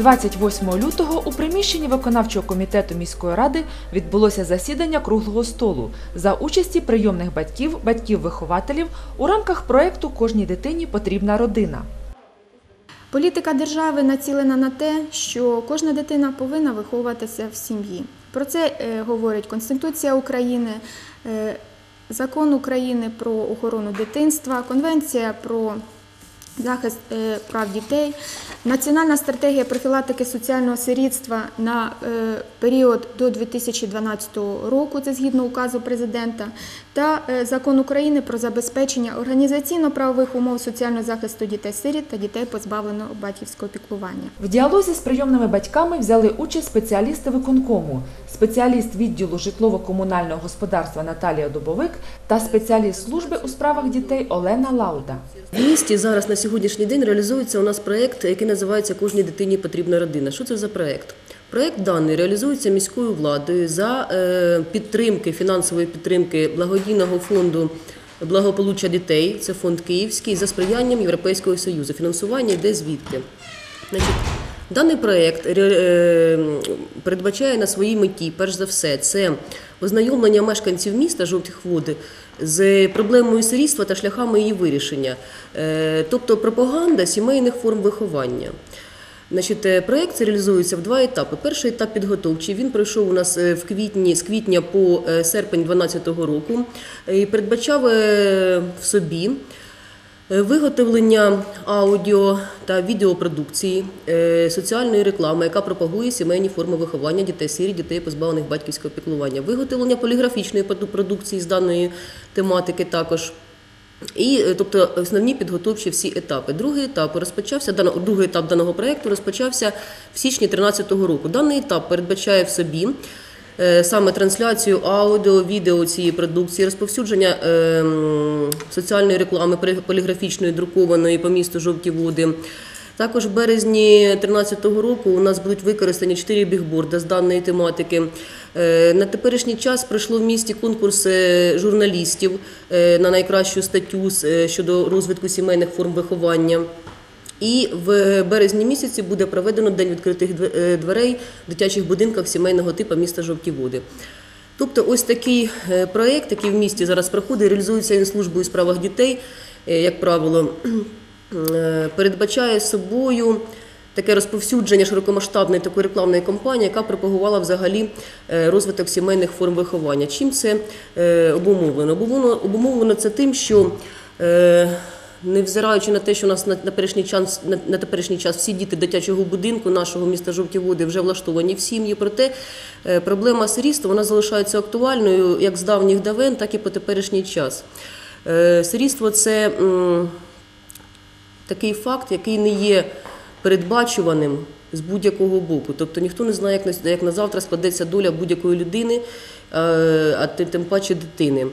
28 лютого у приміщенні виконавчого комітету міської ради відбулося засідання круглого столу за участі прийомних батьків, батьків-вихователів у рамках проєкту Кожній дитині потрібна родина. Політика держави націлена на те, що кожна дитина повинна виховуватися в сім'ї. Про це е, говорить Конституція України, е, Закон України про охорону дитинства, Конвенція про захист е, прав дітей, Національна стратегія профілактики соціального сирітства на е, період до 2012 року, це згідно указу президента, та е, Закон України про забезпечення організаційно-правових умов соціального захисту дітей-сиріт та дітей позбавленого батьківського піклування. В діалозі з прийомними батьками взяли участь спеціалісти виконкому, спеціаліст відділу житлово-комунального господарства Наталія Дубовик та спеціаліст служби у справах дітей Олена Лауда. В місті зараз на сьогоднішній день реалізується у нас проєкт, який називається Кожній дитині потрібна родина. Що це за проєкт? Проєкт даний реалізується міською владою за е, підтримки, фінансової підтримки благодійного фонду благополуччя дітей, це фонд Київський, за сприянням Європейського Союзу. Фінансування йде звідки. Даний проєкт е, передбачає на своїй меті, перш за все, це ознайомлення мешканців міста жовтих води з проблемою сирітства та шляхами її вирішення, Е, тобто пропаганда сімейних форм виховання. Значить, е, проєкт реалізується в два етапи. Перший етап підготовчий. Він пройшов у нас е, в квітні з квітня по серпень 2012 року і передбачав в собі Виготовлення аудіо та відеопродукції, е, соціальної реклами, яка пропагує сімейні форми виховання дітей сирі, дітей позбавлених батьківського піклування, виготовлення поліграфічної продукції з даної тематики також. І е, тобто основні підготовчі всі етапи. Другий етап розпочався другий етап даного проекту розпочався в січні 2013 року. Даний етап передбачає в собі е, саме трансляцію аудіо, відео цієї продукції, розповсюдження е, соціальної реклами поліграфічної друкованої по місту жовті води. Також в березні 2013 року у нас будуть використані чотири бігборди з даної тематики. Е, На теперішній час пройшло в місті конкурс е, журналістів е, на найкращу статтю е, щодо розвитку сімейних форм виховання. І в березні місяці буде проведено День відкритих е, дверей в дитячих будинках сімейного типу міста Жовті Води. Тобто, ось такий е, проєкт, який в місті зараз проходить, реалізується він службою у справах дітей, е, як правило, передбачає собою таке розповсюдження широкомасштабної такої рекламної кампанії, яка пропагувала взагалі розвиток сімейних форм виховання. Чим це обумовлено? Обумовлено, це тим, що Невзираючи на те, що у нас на теперішній час на, на теперішній час всі діти дитячого будинку нашого міста Жовті Води вже влаштовані в сім'ї. Проте е, проблема сирітства вона залишається актуальною як з давніх давен, так і по теперішній час. Е, Сирітство це такий факт, який не є передбачуваним з будь-якого боку. Тобто ніхто не знає, як на, завтра складеться доля будь-якої людини, е, а тим паче дитини.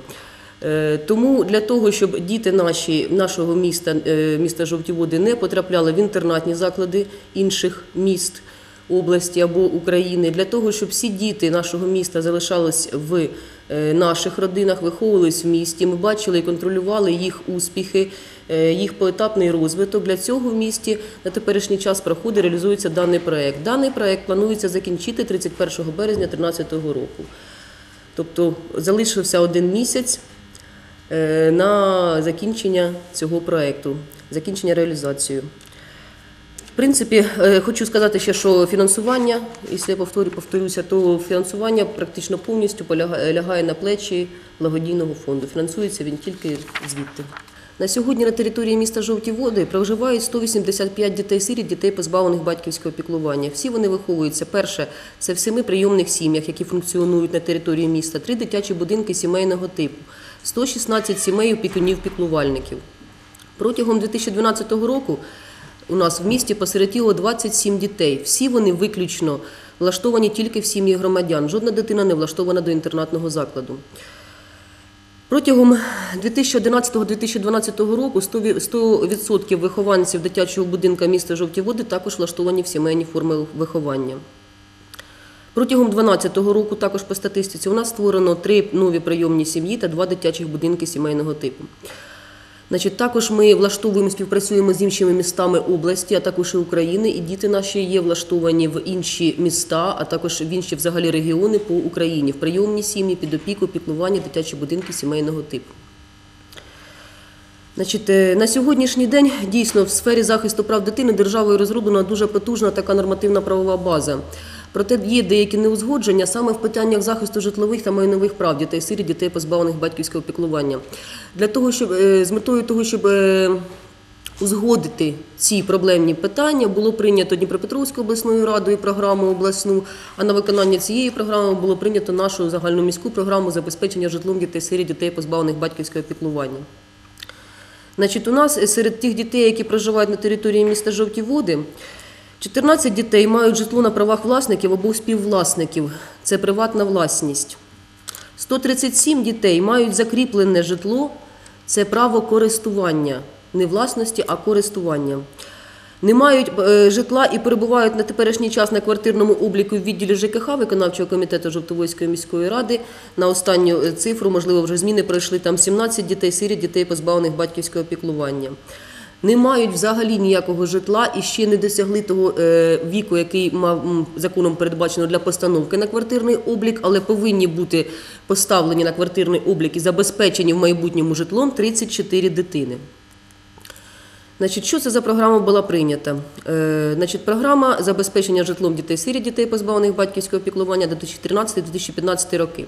Е, Тому для того, щоб діти наші, нашого міста, е, міста Жовті Води, не потрапляли в інтернатні заклади інших міст області або України, для того, щоб всі діти нашого міста залишались в е, наших родинах, виховувались в місті, ми бачили і контролювали їх успіхи, їх поетапний розвиток. Для цього в місті на теперішній час проходить, реалізується даний проект. Даний проект планується закінчити 31 березня 2013 року. Тобто залишився один місяць на закінчення цього проекту, закінчення реалізацію. В принципі, е, хочу сказати ще, що фінансування, якщо я повторю, повторюся, то фінансування практично повністю лягає на плечі благодійного фонду. Фінансується він тільки звідти. На сьогодні на території міста Жовті Води проживають 185 дітей-сиріт, дітей позбавлених батьківського піклування. Всі вони виховуються. Перше, це в семи прийомних сім'ях, які функціонують на території міста, три дитячі будинки сімейного типу, 116 сімей опікунів-піклувальників. Протягом 2012 року у нас в місті посиротіло 27 дітей. Всі вони виключно влаштовані тільки в сім'ї громадян. Жодна дитина не влаштована до інтернатного закладу. Протягом 2011-2012 року 100% вихованців дитячого будинка міста Жовті Води також влаштовані в сімейні форми виховання. Протягом 2012 року, також по статистиці, у нас створено три нові прийомні сім'ї та два дитячих будинки сімейного типу. Значить, також ми влаштовуємо, співпрацюємо з іншими містами області, а також і України. І діти наші є влаштовані в інші міста, а також в інші взагалі регіони по Україні, в прийомні сім'ї, під опіку, піклування, дитячі будинки сімейного типу. Значить, е, на сьогоднішній день дійсно в сфері захисту прав дитини державою розроблена дуже потужна така нормативна правова база. Проте є деякі неузгодження саме в питаннях захисту житлових та майнових прав дітей сиріт, дітей позбавлених батьківського піклування. Для того, щоб е, з метою того, щоб е, узгодити ці проблемні питання, було прийнято Дніпропетровською обласною радою програму обласну. А на виконання цієї програми було прийнято нашу загальноміську програму забезпечення житлом дітей сиріт, дітей позбавлених батьківського піклування. Значить, у нас серед тих дітей, які проживають на території міста Жовті Води, 14 дітей мають житло на правах власників або співвласників. Це приватна власність. 137 дітей мають закріплене житло, це право користування, не власності, а користування. Не мають е, житла і перебувають на теперішній час на квартирному обліку в відділі ЖКХ виконавчого комітету Жовтоводської міської ради. На останню е, цифру, можливо, вже зміни пройшли там 17 дітей, сиріт, дітей позбавлених батьківського піклування. Не мають взагалі ніякого житла і ще не досягли того е, віку, який мав законом передбачено для постановки на квартирний облік, але повинні бути поставлені на квартирний облік і забезпечені в майбутньому житлом 34 дитини. Значить, що це за програма була прийнята? Е, значить, програма забезпечення житлом дітей сиріт, дітей позбавлених батьківського піклування до 2013-2015 роки.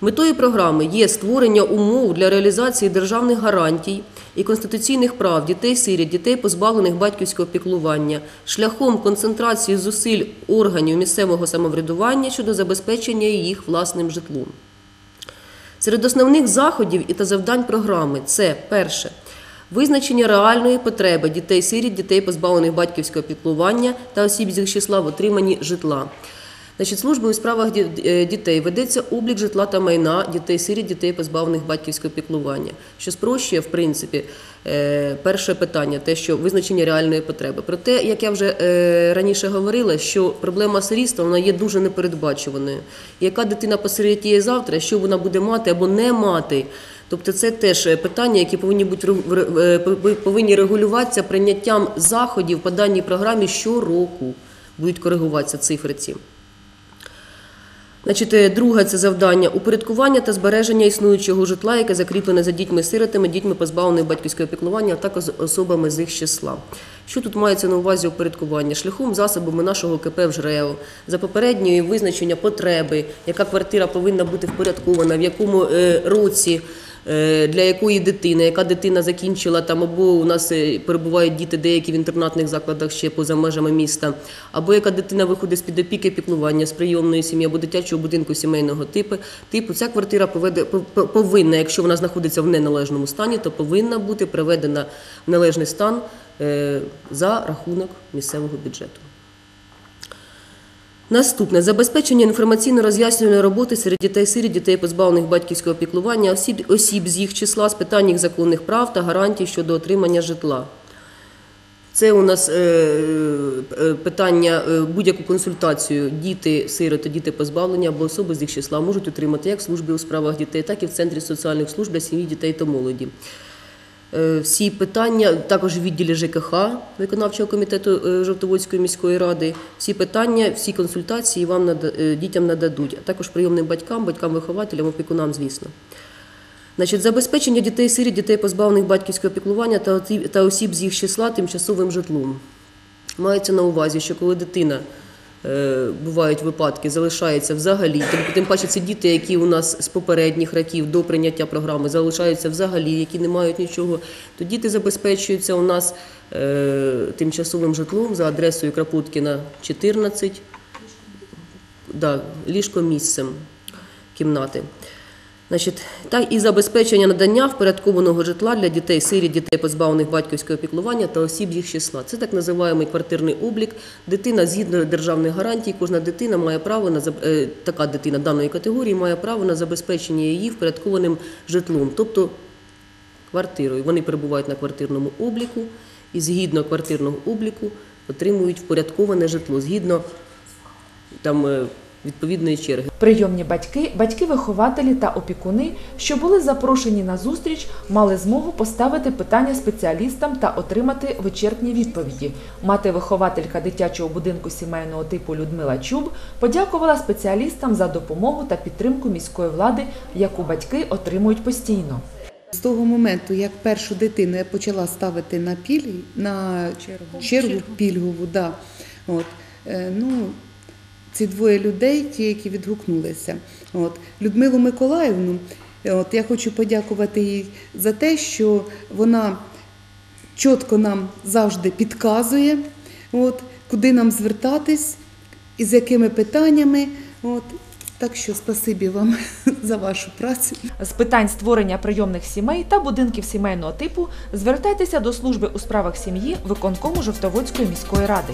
Метою програми є створення умов для реалізації державних гарантій і конституційних прав дітей сиріт, дітей позбавлених батьківського піклування шляхом концентрації зусиль органів місцевого самоврядування щодо забезпечення їх власним житлом. Серед основних заходів і та завдань програми це перше визначення реальної потреби дітей сиріт, дітей позбавлених батьківського піклування та осіб з їх числа в отриманні житла. Значить, службою у справах е, дітей ведеться облік житла та майна дітей сиріт, дітей позбавлених батьківського піклування, що спрощує, в принципі, е, перше питання, те, що визначення реальної потреби. Проте, як я вже е, раніше говорила, що проблема сирітства вона є дуже непередбачуваною. Яка дитина посирітіє завтра, що вона буде мати або не мати. Тобто це теж питання, які повинні бути повинні регулюватися прийняттям заходів по даній програмі щороку. Будуть коригуватися цифри ці. Значить, е, друге це завдання упорядкування та збереження існуючого житла, яке закріплене за дітьми-сиротами, дітьми позбавленими батьківського піклування, а також особами з їх числа. Що тут мається на увазі упорядкування? Шляхом засобами нашого КП в ЖРЕО, за попередньою визначення потреби, яка квартира повинна бути впорядкована, в якому е, році. Е, Для якої дитини, яка дитина закінчила там, або у нас е, перебувають діти деякі в інтернатних закладах ще поза межами міста, або яка дитина виходить з під опіки піклування з прийомної сім'ї або дитячого будинку сімейного типу, типу ця квартира поведе пов- пов- повинна, якщо вона знаходиться в неналежному стані, то повинна бути приведена в належний стан е, за рахунок місцевого бюджету. Наступне забезпечення інформаційно-роз'яснювальної роботи серед дітей сиріт, дітей позбавлених батьківського піклування, осіб, осіб з їх числа з питань їх законних прав та гарантій щодо отримання житла. Це у нас е, е, питання е, будь-яку консультацію діти, сироти, діти позбавлення або особи з їх числа можуть отримати як в службі у справах дітей, так і в центрі соціальних служб для сім'ї, дітей та молоді. Е, Всі питання, також в відділі ЖКХ виконавчого комітету е, Жовтоводської міської ради, всі питання, всі консультації вам е, дітям нададуть, а також прийомним батькам, батькам-вихователям, опікунам, звісно. Значить, забезпечення дітей сиріт, дітей позбавлених батьківського піклування та осіб з їх числа тимчасовим житлом. Мається на увазі, що коли дитина бувають випадки, залишається взагалі, тим, паче це діти, які у нас з попередніх років до прийняття програми залишаються взагалі, які не мають нічого, то діти забезпечуються у нас е, тимчасовим житлом за адресою Крапуткіна 14, да, ліжко місцем кімнати. Значить, та і забезпечення надання впорядкованого житла для дітей сиріт, дітей позбавлених батьківського піклування та осіб їх числа. Це так називаємо квартирний облік. Дитина згідно державних гарантій, кожна дитина має право на е, така дитина даної категорії має право на забезпечення її впорядкованим житлом, тобто квартирою. Вони перебувають на квартирному обліку і згідно квартирного обліку отримують впорядковане житло. Згідно там е, відповідної черги. Прийомні батьки, батьки-вихователі та опікуни, що були запрошені на зустріч, мали змогу поставити питання спеціалістам та отримати вичерпні відповіді. Мати-вихователька дитячого будинку сімейного типу Людмила Чуб подякувала спеціалістам за допомогу та підтримку міської влади, яку батьки отримують постійно. З того моменту, як першу дитину я почала ставити на пільги, на чергу, пільгову, да. От, е, ну, ці двоє людей, ті, які відгукнулися. От, Людмилу Миколаївну, от, я хочу подякувати їй за те, що вона чітко нам завжди підказує, от, куди нам звертатись і з якими питаннями. От. Так що спасибі вам за вашу працю. З питань створення прийомних сімей та будинків сімейного типу звертайтеся до служби у справах сім'ї виконкому Жовтоводської міської ради.